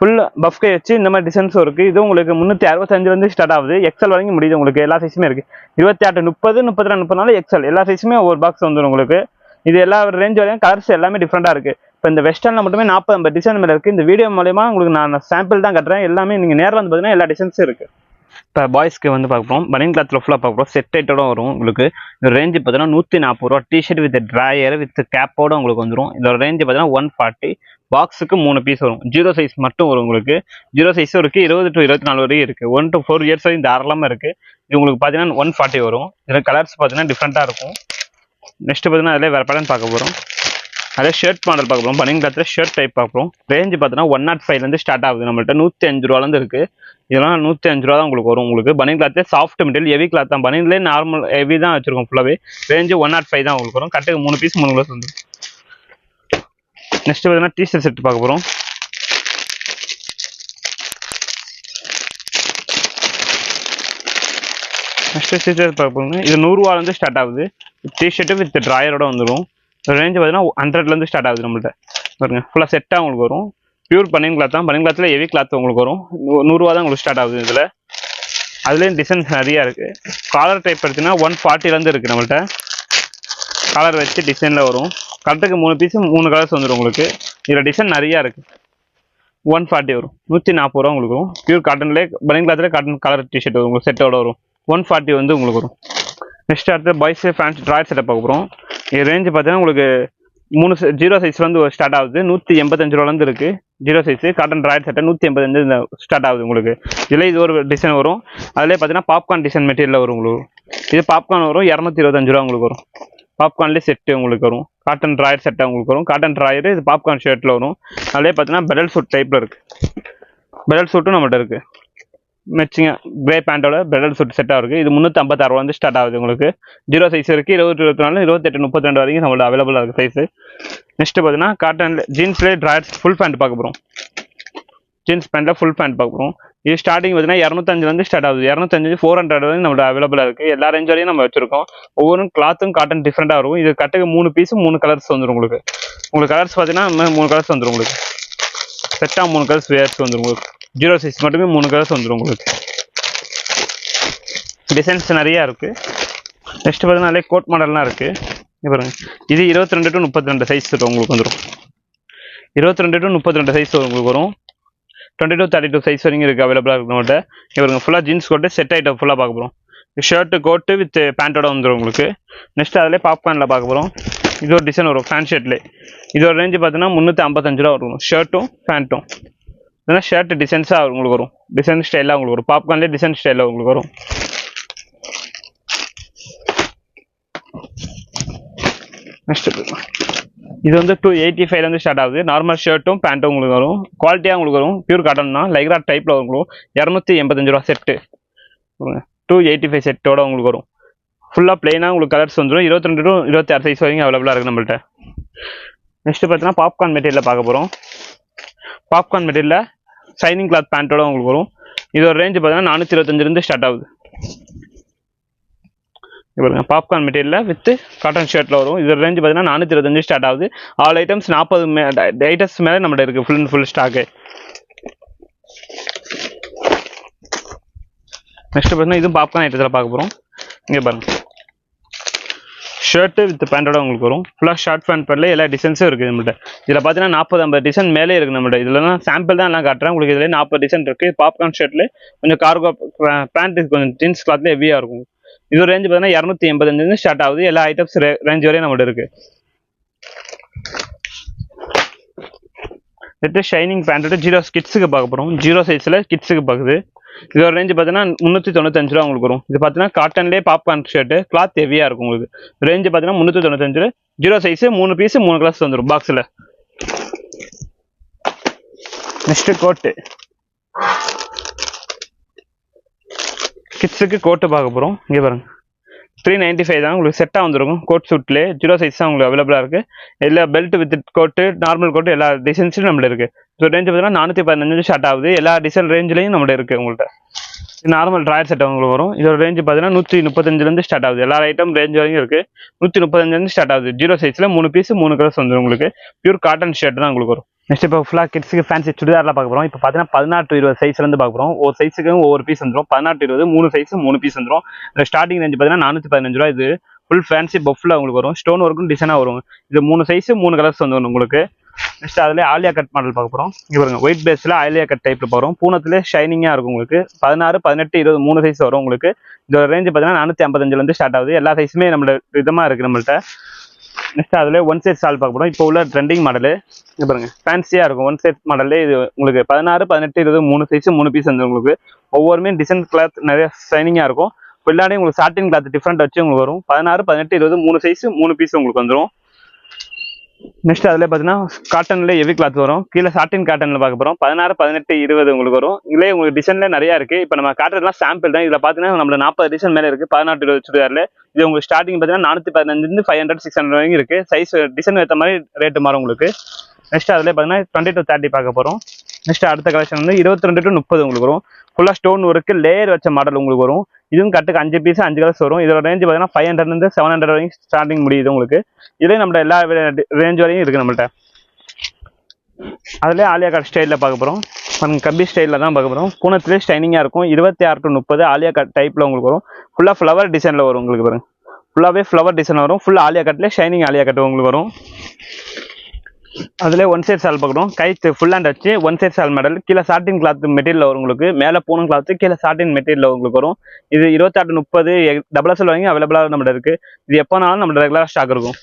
ஃபுல் பஃப்கே வச்சு இந்த மாதிரி டிசைன்ஸும் இருக்குது இது உங்களுக்கு முந்நூற்றி அறுபத்தஞ்சுலேருந்து ஸ்டார்ட் ஆகுது. எக்ஸல் வரைக்கும் முடியுது உங்களுக்கு. எல்லா சைஸுமே இருக்குது இருபத்தி எட்டு முப்பது முப்பத்தி ரெண்டு முப்பதுனால எக்ஸல் எல்லா சைஸுமே ஒரு பாக்ஸ் வந்துடும் உங்களுக்கு. இது எல்லா ரேஞ்ச் வரையும் கலர்ஸ் எல்லாமே டிஃப்ரெண்ட்டாக இருக்குது இப்போ இந்த வெஸ்டர்னில் மட்டுமே நாற்பது ஐம்பது டிசைன் மேலே இருக்குது இந்த வீடியோ மூலயமா உங்களுக்கு நான் சாம்பிள் தான் கட்டுறேன். எல்லாமே நீங்கள் நேரில் வந்து பார்த்தீங்கன்னா எல்லா டிசைன்ஸும் இருக்குது இப்போ பாய்ஸ்க்கு வந்து பார்க்குறோம் பனியன் கிளாத்தில் ஃபுல்லாக பார்க்குறோம் செட் ஐட்டோட வரும் உங்களுக்கு. இந்த ரேஞ்சு பார்த்தீங்கன்னா நூற்றி நாற்பது ரூபா T shirt with drawer with கேப்போட உங்களுக்கு வந்துடும் இதோட ரேஞ்சு பார்த்தீங்கன்னா ஒன் ஃபார்ட்டி பாக்ஸுக்கு மூணு பீஸ் வரும். ஜீரோ சைஸ் மட்டும் வரும் உங்களுக்கு. ஜீரோ சைஸும் இருக்குது இருபது டு இருபத்தி நாலு வரையும் இருக்குது ஒன் டு ஃபோர் இயர்ஸ் வரையும் தாராளமாக இருக்குது இது உங்களுக்கு பார்த்தீங்கன்னா ஒன் ஃபார்ட்டி வரும். இதில் கலர்ஸ் பார்த்தீங்கன்னா டிஃப்ரெண்ட்டாக இருக்கும். நெக்ஸ்ட் பார்த்தீங்கன்னா அதில் வேறு பேட்டர்ன் பார்க்க போகிறோம் அதே ஷர்ட் மாடல் பார்க்க போகிறோம் பனியன் கிளாத்தில் ஷர்ட் டைப் பார்க்குறோம் ரேஞ்சு பார்த்தீங்கன்னா ஒன் நாட் ஃபைவ்லேருந்து ஸ்டார்ட் ஆகுது நம்மள்ட்ட. நூற்றி அஞ்சு ரூபாலேருந்து இருக்குது இதெல்லாம் நூற்றி அஞ்சு ரூபா தான் உங்களுக்கு வரும் உங்களுக்கு. பனியன் கிளாத்தே சாஃப்ட் மெட்டீரியல் ஹெவி கிளாத் தான். பனியன்லேயே நார்மல் ஹெவி தான் வச்சுருக்கோம் ஃபுல்லாகவே ரேஞ்சு ஒன் நாட் ஃபைவ் தான் உங்களுக்கு வரும். கட்டுக்கு மூணு பீஸ் மூணு கிளாஸ் வந்துடும் நெக்ஸ்ட் பார்த்தீங்கன்னா டிஷர்ட் செட் பார்க்க போகிறோம் நெக்ஸ்ட் டிஷர்ட் பார்ப்போங்க இது நூறுரூவாலேருந்து ஸ்டார்ட் ஆகுது டிஷர்ட்டு வித் ட்ராயரோட வந்துடும் ரேஞ்ச் பார்த்தீங்கன்னா ஹண்ட்ரட்லேருந்து ஸ்டார்ட் ஆகுது நம்மள்ட்ட பாருங்க ஃபுல்லாக செட்டாக உங்களுக்கு வரும் பியூர் பனியன் கிளாத் தான் பனியன் கிளாத்தில் ஹெவி கிளாத் உங்களுக்கு வரும் நூறுரூவா தான் உங்களுக்கு ஸ்டார்ட் ஆகுது இதில் அதுலேயும் டிசைன்ஸ் நிறையா இருக்குது காலர் டைப் பார்த்தீங்கன்னா ஒன் ஃபார்ட்டிலேருந்து இருக்குது நம்மள்ட்ட கலர் வச்சு டிசைனில் வரும் கரெக்டுக்கு மூணு பீஸு மூணு கலர்ஸ் வந்துடும் உங்களுக்கு இதில் டிசைன் நிறையா இருக்குது ஒன் ஃபார்ட்டி வரும் நூற்றி நாற்பது ரூபா உங்களுக்கு வரும் பியூர் காட்டன்லேயே பனியன் கிளாத்லேயே காட்டன் கலர் டிஷர்ட் வரும் உங்களுக்கு செட்டோட வரும் ஒன் ஃபார்ட்டி வந்து உங்களுக்கு வரும். நெக்ஸ்ட் அடுத்து பாய்ஸ் ஃபேன்ஸ் ட்ராயர் செட்டப் பார்க்க போகிறோம் இது ரேஞ்சு பார்த்தீங்கன்னா உங்களுக்கு மூணு ஜீரோ சைஸ்லேருந்து ஸ்டார்ட் ஆகுது. நூற்றி எண்பத்தஞ்சு ரூபாலேருந்து இருக்குது ஜீரோ சைஸு காட்டன் ட்ராயர் செட்டை நூற்றி எண்பத்தஞ்சு ஸ்டார்ட் ஆகுது உங்களுக்கு. இதில் இது ஒரு டிசைன் வரும். அதிலே பார்த்தீங்கன்னா பாப்கார்ன் டிசைன் மெட்டீரியல் வரும் உங்களுக்கு. இது பாப்கார்ன் வரும். இரநூத்தி இருபத்தஞ்சு ரூபா உங்களுக்கு வரும். பாப்கார்ன்லேயே செட்டு உங்களுக்கு வரும். காட்டன் ட்ராயர் செட்டை உங்களுக்கு வரும். காட்டன் ட்ராயர் இது பாப்கார்ன் ஷர்ட்டில் வரும். அதிலே பார்த்தீங்கன்னா பெடல் சூட் டைப்பில் இருக்குது பெடல் சூட்டும் நம்மகிட்ட இருக்குது மேட்சிங்க கிரே பேண்டோட பிரெடல் சூட் செட்டாக இருக்குது இது முந்நூற்றி ஐம்பத்தாறு வந்து ஸ்டார்ட் ஆகுது உங்களுக்கு. ஜீரோ சைஸ் இருக்குது இருபத்தி இருபத்தி நாலு இருபத்தெட்டு முப்பத்தி ரெண்டு வரைக்கும் நம்மளோட அவைலபிளாக இருக்குது சைஸு நெக்ஸ்ட்டு பார்த்தீங்கன்னா காட்டன் ஜீன்ஸ்லேயே ட்ராயர்ஸ் ஃபுல் பேண்ட் பார்க்க போகிறோம் ஜீன்ஸ் பேண்ட்டில் ஃபுல் பேண்ட் பார்க்க போகிறோம் இது ஸ்டார்டிங் பார்த்தீங்கன்னா இரநூத்தஞ்சுலேருந்து ஸ்டார்ட் ஆகுது. இரநூத்தஞ்சு ஃபோர் ஹண்ட்ரட் வந்து நம்மளோட அவைலபிளாக இருக்குது எல்லா ரேஞ்ச் வரையும் நம்ம வச்சிருக்கோம். ஒவ்வொரு கிளாத்தும் காட்டன் டிஃப்ரெண்ட்டாக இருக்கும். இது கட்டுக்கு மூணு பீஸும் மூணு கலர்ஸ் வந்துடும் உங்களுக்கு. உங்களுக்கு கலர்ஸ் பார்த்தீங்கன்னா மூணு கலர்ஸ் வந்துடும் உங்களுக்கு. செட்டாக மூணு கலர்ஸ் வேர்ஸ் வந்துடும் உங்களுக்கு. ஜீரோ சைஸ் மட்டுமே மூணு கலர்ஸ் வந்துடும் உங்களுக்கு. டிசைன்ஸ் நிறையா இருக்குது நெக்ஸ்ட் பார்த்தீங்கன்னா கோட் மாடல்லாம் இருக்குது பாருங்க. இது இருபத்தி ரெண்டு டு முப்பத்தி ரெண்டு சைஸ் உங்களுக்கு வந்துடும் இருபத்தி ரெண்டு டு முப்பத்தி ரெண்டு சைஸ் உங்களுக்கு வரும். Twenty two thirty two size வரைக்கும் இருக்குது அவைலபிளாக இருக்கு நம்மகிட்ட. இவருங்க ஃபுல்லாக ஜீன்ஸ் கோட்டு செட் ஐட்டம் ஃபுல்லாக பார்க்க போகிறோம் ஷர்ட்டு கோட்டு வித் பேண்ட்டோட வந்துடும் உங்களுக்கு. நெக்ஸ்ட் அதிலே பாப்கார்னில் பார்க்க போகிறோம் இது ஒரு டிசைன் வரும் ஃபேன் ஷர்ட்லேயே இது ஒரு ரேஞ்சு பார்த்தீங்கன்னா முந்நூற்றி ஐம்பத்தஞ்சு ரூபா வரும். ஷர்ட்டும் பேண்ட்டும் இல்லைன்னா ஷர்ட் டிசைன்ஸாக உங்களுக்கு வரும். டிசைன் ஸ்டைலாக உங்களுக்கு வரும். பாப்கார்ன்லேயே டிசைன் ஸ்டைலில் உங்களுக்கு வரும். நெக்ஸ்ட் இது. வந்து டூ எயிட்டி ஃபைவ்லேருந்து ஸ்டார்ட் ஆகுது. நார்மல் ஷர்ட்டும் பேண்ட்டும் உங்களுக்கு வரும். குவாலிட்டியாக உங்களுக்கு வரும். பியூர் காட்டன் தான். லைக்ரா டைப்பில் உங்களுக்கு இரநூத்தி எண்பத்தஞ்சு ரூபா செட்டு டூ எயிட்டி ஃபைவ் செட்டோட உங்களுக்கு வரும். ஃபுல்லாக பிளெயினாக உங்களுக்கு கலர்ஸ் வந்துடும் இருபத்தி ரெண்டு டு இருபத்தி ஆறு சைஸ் வரைக்கும் அவைலபிளாக இருக்குது நம்மள்ட்ட. நெக்ஸ்ட் பார்த்தீங்கன்னா பாப்கார்ன் மெட்டீரியலில் பார்க்க போகிறோம் பாப்கார்ன் மெட்டீரியலில் ஷைனிங் கிளாத் பேண்ட்டோட உங்களுக்கு வரும். இது ஒரு ரேஞ்சு பார்த்தீங்கன்னா நானூற்றி இருபத்தஞ்சிலேருந்து ஸ்டார்ட் ஆகுது. இது பாருங்க பாப்கார்ன் மெட்டீரியலில் வித் காட்டன் ஷர்ட்டில் வரும். இது ரேஞ்சு பார்த்தீங்கன்னா நானூற்றி இருபத்தஞ்சு ஸ்டார்ட் ஆகுது. ஆல் ஐட்டம்ஸ் நாற்பது மே ஐட்டம்ஸ் மேலே நம்மகிட்ட இருக்குது full and full stock next பார்த்தீங்கன்னா இதுவும் பாப்கார்ன் ஐட்டத்தில் பார்க்க போகிறோம் இங்கே பாருங்கள் ஷர்ட்டு வித் பேண்ட்டோட உங்களுக்கு வரும். ஃபுல்லாக ஷார்ட் பேண்ட் பேண்ட்ல எல்லா டிசைன்ஸும் இருக்குது நம்மள்ட்ட. இதில் பார்த்தீங்கன்னா நாற்பது ஐம்பது டிசைன் மேலே இருக்குது நம்மள்ட்ட. இதில் தான் சாம்பிள் தான் எல்லாம் காட்டுறேன். உங்களுக்கு இதில் நாற்பது டிசைன் இருக்குது பாப்கார்ன் ஷர்ட்ல கொஞ்சம் கார்கோ பேண்ட் கொஞ்சம் ஜீன்ஸ் கிளாத்லேயே ஹெவியாக இருக்கும். இது ரேஞ்ச் பார்த்தீங்கன்னா இரநூத்தி எண்பத்தஞ்சிலேருந்து ஸ்டார்ட் ஆகுது. எல்லா ஐட்டம்ஸ் ரேஞ்ச் வரையும் நம்மள்ட்ட இருக்கு. அடுத்து ஷைனிங் பேண்ட்டு ஜீரோ கிட்ஸுக்கு பார்க்க போகிறோம் ஜீரோ சைஸில் கிட்ஸுக்கு பார்க்குது இதோட ரேஞ்ச் பார்த்தீங்கன்னா முந்நூற்றி தொண்ணூத்தஞ்சு ரூபா உங்களுக்கு வரும். இது பார்த்தீங்கன்னா காட்டன்லேயே பாப்கார்ன் ஷர்ட்டு கிளாத் ஹெவியாக இருக்கும் உங்களுக்கு. ரேஞ்ச் பார்த்தீங்கன்னா முந்நூற்றி தொண்ணூத்தஞ்சு ரூபா. ஜீரோ சைஸு மூணு பீஸ் மூணு கிளாஸ் வந்துடும் பாக்ஸில் நெக்ஸ்ட் கோட்டு கிட்ஸுக்கு கோட்டு பார்க்க போகிறோம் இங்கே பாருங்க. த்ரீ நைன்ட்டி ஃபைவ் தான் உங்களுக்கு செட்டாக வந்துருக்கும். கோட் சூட்லேயே ஜீரோ சைஸ் தான் உங்களுக்கு அவைலபிளாக இருக்குது எல்லா belt with coat normal coat எல்லா டிசைன்ஸும் நம்மள இருக்குது ஸோ ரேஞ்ச் பார்த்தீங்கன்னா நானூற்றி பதினஞ்சு ஸ்டார்ட் ஆகுது. எல்லா டிசைன் ரேஞ்சிலையும் நம்மள இருக்குது உங்கள்கிட்ட நார்மல் ட்ராயர் செட் உங்களுக்கு வரும். இதோட ரேஞ்ச் பார்த்தீங்கன்னா நூற்றி முப்பத்தஞ்சுலேருந்து ஸ்டார்ட் ஆகுது. எல்லா ஐட்டம் ரேஞ்ச் வரைக்கும் இருக்குது நூற்றி முப்பத்தஞ்சுலேருந்து ஸ்டார்ட் ஆகுது. ஜீரோ சைஸில் மூணு பீஸ் மூணு கலர்ஸ் வந்துடும் உங்களுக்கு. பியூர் காட்டன் ஷர்ட் தான் உங்களுக்கு வரும். நெக்ஸ்ட் இப்போ ஃபுல்லாக கிட்ஸுக்கு ஃபேன்சி சுடிதாரில் பார்க்க போகிறோம் இப்போ பார்த்தீங்கன்னா பதினாறு இருபது சைஸ்லேருந்து பார்க்க போகிறோம் ஒரு சைஸுக்கும் ஒவ்வொரு பீஸ் வந்துடும் பதினாறு இருபது மூணு சைஸ் மூணு பீஸ் வந்துடும் இந்த ஸ்டார்டிங் ரேஞ்ச் பார்த்தீங்கன்னா நானூற்றி பதினஞ்சு ரூபா இது ஃபுல் ஃபேன்சி பஃப்ல உங்களுக்கு வரும். ஸ்டோன் ஒர்க்கும் டிசைனாக வரும். இது மூணு சைஸ் மூணு கலர்ஸ் வந்துடும் உங்களுக்கு. நெக்ஸ்ட் அதில் ஆலியா கட் மாடல் பார்க்க போகிறோம் இவருங்க ஒயிட் பேஸில் ஆலியா கட் டைப்பில் போகிறோம் பூனத்துலேயே ஷைனிங்காக இருக்கும் உங்களுக்கு. பதினாறு பதினெட்டு இருபது மூணு சைஸ் வரும் உங்களுக்கு. இதோட ரேஞ்ச் பார்த்தீங்கன்னா நானூற்றி ஐம்பத்தஞ்சிலேருந்து ஸ்டார்ட் ஆகுது. எல்லா சைஸுமே நம்மளோட விதமாக இருக்குது நம்மள்ட்ட. நெக்ஸ்ட் அதில் ஒன் சைட் சால் பார்க்க போகிறோம் இப்போ உள்ள ட்ரெண்டிங் மாடலு இங்க பாருங்க ஃபேன்சியாக இருக்கும். ஒன் சைட் மாடல்லே இது உங்களுக்கு பதினாறு பதினெட்டு இருபது மூணு சைஸ் மூணு பீஸ் வந்து உங்களுக்கு ஒவ்வொருமே டிசைன் கிளாத் நிறைய ஷைனிங்காக இருக்கும். பின்னாடி உங்களுக்கு சாட்டின் கிளாத் டிஃப்ரெண்ட் வச்சு உங்களுக்கு வரும். பதினாறு பதினெட்டு இருபது மூணு சைஸ் மூணு பீஸ் உங்களுக்கு வந்துடும் நெக்ஸ்ட் அதில் பார்த்தீங்கன்னா காட்டனில் ஹெவி கிளாத் வரும். கீழே சாட்டின் காட்டனில் பார்க்க போகிறோம் பதினாறு பதினெட்டு இருபது உங்களுக்கு வரும். இதுலேயே உங்களுக்கு டிசைனில் நிறையா இருக்குது இப்போ நம்ம காட்டுறதுலாம் சாம்பிள் தான். இதில் பார்த்தீங்கன்னா நம்மள நாற்பது டிசைன் மேலே இருக்குது பதினாட்டு இருபது சுடிதாரில். இது உங்களுக்கு ஸ்டார்டிங் பார்த்தீங்கன்னா நானூற்றி பதினஞ்சுலேருந்து ஃபைவ் ஹண்ட்ரட் சிக்ஸ் ஹண்ட்ரட் வரைக்கும் இருக்குது சைஸ் டிசைன் ஏற்ற மாதிரி ரேட்டு மாறும் உங்களுக்கு. நெக்ஸ்ட் அதில் பார்த்தீங்கன்னா டுவெண்ட்டி டு தேர்ட்டி பார்க்க போகிறோம் நெக்ஸ்ட் அடுத்த கலெக்ஷன் வந்து இருபத்தி ரெண்டு டு முப்பது உங்களுக்கு வரும். ஃபுல்லாக ஸ்டோன் ஒர்க்கு லேயர் வச்ச மாடல் உங்களுக்கு வரும். இதுவும் கட்டுக்கு அஞ்சு பீஸ் அஞ்சு கலர்ஸ் வரும் இதோட ரேஞ்ச் பார்த்தீங்கன்னா ஃபைவ் ஹண்ட்ரட்லேருந்து செவன் ஹண்ட்ரட் வரைக்கும் ஸ்டார்டிங் முடியுது உங்களுக்கு. இதே நம்மள எல்லா ரேஞ்ச் வரையும் இருக்குது நம்மள்ட்ட. அதுலேயே ஆலியா கட் ஸ்டைலில் பார்க்க போகிறோம் நம்ம கம்பி ஸ்டைலில் தான் பார்க்க போகிறோம் பூனத்துலேயே ஸ்டைனிங்காக இருக்கும். இருபத்தி ஆறு டு முப்பது ஆலியா கட் டைப்பில் உங்களுக்கு வரும். ஃபுல்லாக ஃப்ளவர் டிசைனில் வரும் உங்களுக்கு பாருங்க. ஃபுல்லாகவே ஃப்ளவர் டிசைன் வரும். ஃபுல் ஆலியா கட்லேயே ஷைனிங் ஆலியா கட் உங்களுக்கு வரும். அதில் ஒன் சைட் சால் பார்க்குறோம் கைத்து ஃபுல் ஹேண்ட் வச்சு ஒன் சைட் சால் மாடல் கீழே சாட்டின் கிளாத் மெட்டீரியல் வரும் உங்களுக்கு. மேலே பூனம் கிளாத்து கீழே சாட்டின் மெட்டீரியல் உங்களுக்கு வரும். இது இருபத்தாறு முப்பது டபுள் எஸ்எல் வரைக்கும் அவைலபிளாக நம்மள்ட்ட இருக்கு. இது எப்போனாலும் நம்மள்ட்ட ரெகுலராக ஸ்டாக் இருக்கும்.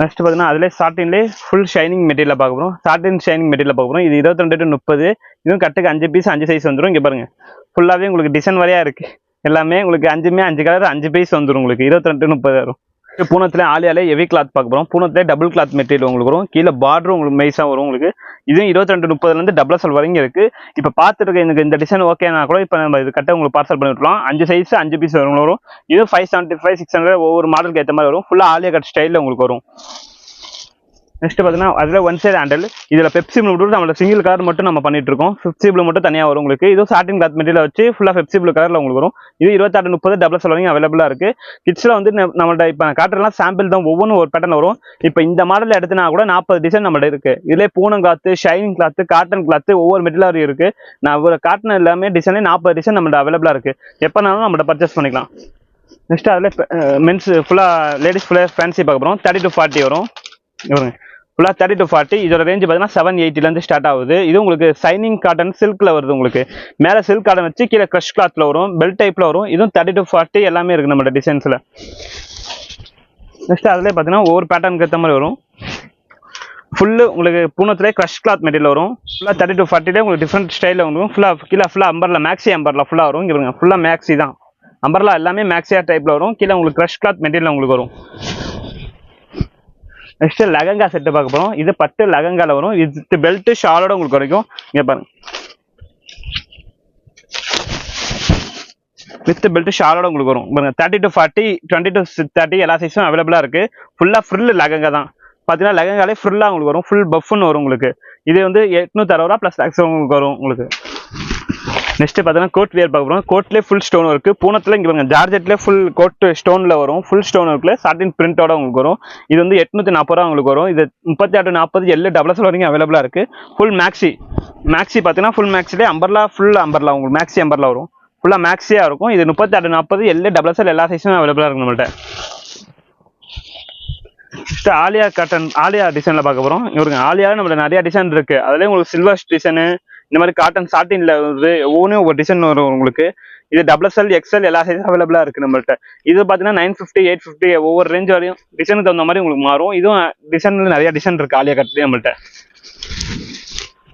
நெக்ஸ்ட் பார்த்தீங்கன்னா அதிலே சாட்டின்லேயே ஃபுல் ஷைனிங் மெட்டீரியல் பார்க்க போகிறோம் சாட்டின் ஷைனிங் மெட்டீரியல் பார்க்க போகிறோம் இது இருபத்தி ரெண்டு டு முப்பது. இதுவும் கட்டுக்கு அஞ்சு பீஸ் அஞ்சு சைஸ் வந்துடும் இங்கே பாருங்க. ஃபுல்லாகவே உங்களுக்கு டிசைன் வரையா இருக்கு. எல்லாமே உங்களுக்கு அஞ்சுமே அஞ்சு கலர் அஞ்சு பீஸ் வந்துடும் உங்களுக்கு. இருபத்தி ரெண்டு முப்பது வரும். பூனத்துல ஆலியாலே ஹெவி கிளாத் பார்க்க போகிறோம் பூனத்துல டபுள் கிளாத் மெட்டீரியல் உங்களுக்கு வரும். கீழே பார்டரும் உங்களுக்கு மெய்ஸாக வரும் உங்களுக்கு. இதுவும் இருபத்தி ரெண்டு முப்பதுலேருந்து டபுள் எஸ்எல் வரைக்கும் இருக்கு. இப்போ பார்த்துட்டு எனக்கு இந்த டிசைன் ஓகேனா கூட இப்போ நம்ம இது கட்ட உங்களுக்கு பார்சல் பண்ணி விட்லாம் அஞ்சு சைஸ் அஞ்சு பீஸ் வரும் வரும். இது five seventy five six hundred ஒவ்வொரு மாடலுக்கு ஏற்ற மாதிரி வரும். ஃபுல்லாக ஆலியா கட் ஸ்டைலில் உங்களுக்கு வரும். நெக்ஸ்ட் பார்த்தீங்கன்னா அதில் ஒன் சைடு ஹேண்டில் இதில் பெப்சிபிள் விட்டு நம்மளோட சிங்கிள் கலர் மட்டும் நம்ம பண்ணிட்டு இருக்கோம். பெப்சி மட்டும் தனியாக வரும் உங்களுக்கு. இது சாட்டின் கிளாத் மெட்டீரியல் வச்சு ஃபுல்லாக பெப்சி ப்ளூ கலரில் உங்களுக்கு வரும். இது இருபத்தாறு முப்பது டபுள் செல் அவைலபிளாக இருக்குது கிட்ஸில் வந்து நம்மள்ட்ட இப்போ நான் சாம்பிள் தான் ஒவ்வொன்றும் ஒரு பேட்டர்ன் வரும். இப்போ இந்த மாடலில் எடுத்துனா கூட நாற்பது டிசைன் நம்மள்ட்ட இருக்குது இதிலே Poonam cloth shining cloth cotton cloth ஒவ்வொரு மெட்டீரியல் இருக்குது நான் ஒரு காட்டன் எல்லாமே டிசைனே நாற்பது டிசைன் நம்மள்ட்ட அவைலபிளாக இருக்குது எப்போனாலும் நம்மள்ட்ட பர்ச்சேஸ் பண்ணிக்கலாம். நெக்ஸ்ட் அதில் மென்ஸ் ஃபுல்லாக லேடிஸ் ஃபுல்லாக ஃபேன்சி பார்க்க போகிறோம் தேர்ட்டி டு ஃபார்ட்டி வரும். இவருங்க. ஃபுல்லாக தேர்ட்டி டு ஃபார்ட்டி இதோட ரேஞ்ச் பார்த்தீங்கன்னா செவன் எயிட்டிலேருந்து ஸ்டார்ட் ஆகுது. இது உங்களுக்கு சைனிங் காட்டன் சில்கில் வருது உங்களுக்கு. மேலே சில்க் காட்டன் வச்சு கீழே க்ரஷ் கிளாத்தில் வரும் பெல்ட் டைப்பில் வரும். இதுவும் தேர்ட்டி டு ஃபார்ட்டி எல்லாமே இருக்குது நம்மளோட டிசைன்ஸில் நெக்ஸ்ட் அதிலே பார்த்தீங்கன்னா ஒவ்வொரு பேட்டர்னுக்கு ஏற்ற மாதிரி வரும். ஃபுல்லு உங்களுக்கு பூனத்துலேயே க்ரஷ் கிளாத் மெட்டீரியல் வரும். ஃபுல்லாக தேர்ட்டி டு ஃபார்ட்டிலே உங்களுக்கு டிஃப்ரெண்ட் ஸ்டைலில் வரும். ஃபுல்லாக கீழே ஃபுல்லாக அம்பரில் மேக்ஸி அம்பரில் ஃபுல்லாக வரும். இங்கே ஃபுல்லாக மேக்ஸி தான். அம்பர்லா எல்லாமே மேக்ஸியா டைப்பில் வரும். கீழே உங்களுக்கு க்ரஷ் கிளாத் மெட்டீரியல் உங்களுக்கு வரும். நெக்ஸ்ட் லகங்கா செட்டு பார்க்க போகிறோம் இது பட்டு லெகங்கால வரும். இது பெல்ட் ஷாலோட உங்களுக்கு வரைக்கும் இங்கே பாருங்க. வித் பெல்ட் ஷாலோட உங்களுக்கு வரும். பாருங்க thirty to forty twenty to thirty எல்லா சைஸும் அவைலபிளாக இருக்கு. ஃபுல்லாக ஃப்ரில் லெகங்கா தான். பார்த்தீங்கன்னா லெகங்காலே ஃபுல்லாக உங்களுக்கு வரும். ஃபுல் பஃப்னு வரும் உங்களுக்கு. இது வந்து எட்நூத்தி அறுபது ரூபா ப்ளஸ் டாக்ஸ் உங்களுக்கு வரும் உங்களுக்கு. நெக்ஸ்ட் பார்த்தீங்கன்னா கோட் வியர் பார்க்க போகிறோம் கோட்லேயே ஃபுல் ஸ்டோன் இருக்கு. பூனத்தில் இங்கே பாருங்க ஜார்ஜெட்லேயே ஃபுல் கோட் ஸ்டோனில் வரும். ஃபுல் ஸ்டோன் இருக்குல்ல சாட்டின் பிரிண்டோட உங்களுக்கு வரும். இது வந்து எட்நூற்றி நாற்பது ரூபா உங்களுக்கு வரும். இது முப்பத்தி ஆறு நாற்பது எல்லு டபுள் வரைக்கும் அவைலபிளாக இருக்குது ஃபுல் மேக்ஸி மேக்ஸி பார்த்தீங்கன்னா ஃபுல் மேக்ஸிலே அம்பர்லா ஃபுல் அம்பர்லா உங்களுக்கு மேக்ஸி அம்பர்லா வரும். ஃபுல்லாக மேக்ஸியாக இருக்கும். இது முப்பத்தி ஆறு நாற்பது எல்லு டபுள் எல்லா சைஸும் அவைலபிளாக இருக்கு நம்மள்ட்ட. நெக்ஸ்ட் ஆலியா காட்டன் ஆலியா டிசைனில் பார்க்க போகிறோம் இவருக்கு ஆலியா நம்மள நிறைய டிசைன் இருக்குது அதுலேயே உங்களுக்கு சில்வர் டிசைனு இந்த மாதிரி காட்டன் சாட்டின்ல வந்து ஒவ்வொன்றும் ஒவ்வொரு டிசைன் வரும் உங்களுக்கு. இது டபுள் எக்ஸ்எல் எக்ஸ்எல் எல்லா சைஸும் அவைலபிளாக இருக்கு நம்மள்ட்ட. இது பார்த்தீங்கன்னா நைன் ஃபிஃப்டி எயிட் ஃபிஃப்டி ஒவ்வொரு ரேஞ்ச் வரையும் டிசைனுக்கு தகுந்த மாதிரி உங்களுக்கு மாறும். இதுவும் டிசைன்ல நிறைய டிசைன் இருக்கு ஆலியா கட்லேயே நம்மள்ட்ட.